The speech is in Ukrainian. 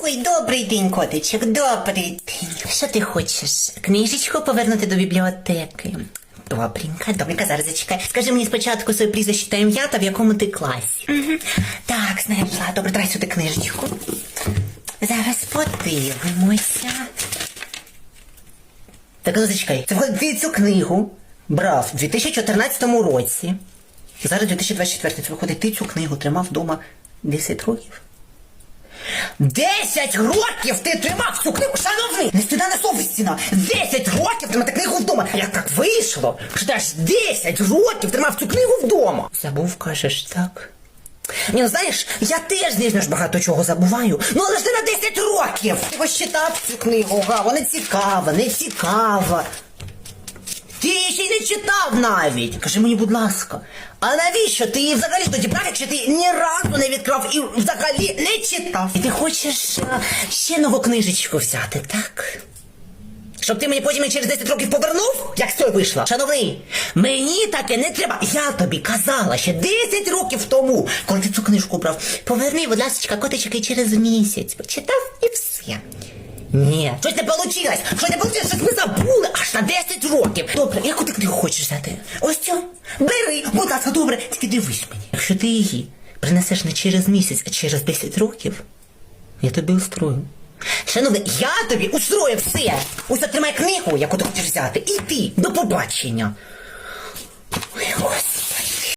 Ой, добрий день, котичок, добрий день. Що ти хочеш? Книжечку повернути до бібліотеки? Добренька, добренька, зараз зачекай. Скажи мені спочатку своє прізвище та ім'я та в якому ти класі. Угу. Так, знайшла. Добре, давай сюди книжечку. Зараз подивимося. Так, ну зачекай. Ти цю книгу брав у 2014 році. Зараз 2024. Це виходить, ти цю книгу тримав вдома 10 років. Десять років ти тримав цю книгу, шановний! Не стида не совістіна! Десять років тримати книгу вдома! Як так вийшло? Що ти аж десять років тримав цю книгу вдома? Забув, кажеш, так? Ні, ну знаєш, я теж звісно багато чого забуваю. Ну але ж не на 10 років! Ти ось читав цю книгу, га, вона цікава, не цікава. Ти її ще й не читав навіть. Кажи мені, будь ласка, а навіщо ти її взагалі тоді брав, якщо ти ні разу не відкрав і взагалі не читав? І ти хочеш а, ще нову книжечку взяти, так? Щоб ти мені потім через 10 років повернув, як з цього вийшла. Шановний, мені таке не треба. Я тобі казала ще 10 років тому, коли ти цю книжку брав. Поверни, будь ласка, котичок через місяць. Почитав і все. Ні, щось не вийшло. Щось не вийшло, щось ми забули аж на 10 років. Добре, яку ти книгу хочеш взяти? Ось цю. Бери, будь ласка, добре, тільки дивись мені. Якщо ти її принесеш не через місяць, а через 10 років, я тобі устрою. Шановний, я тобі устрою все. Ось отримай книгу, яку ти хочеш взяти. І ти. До побачення.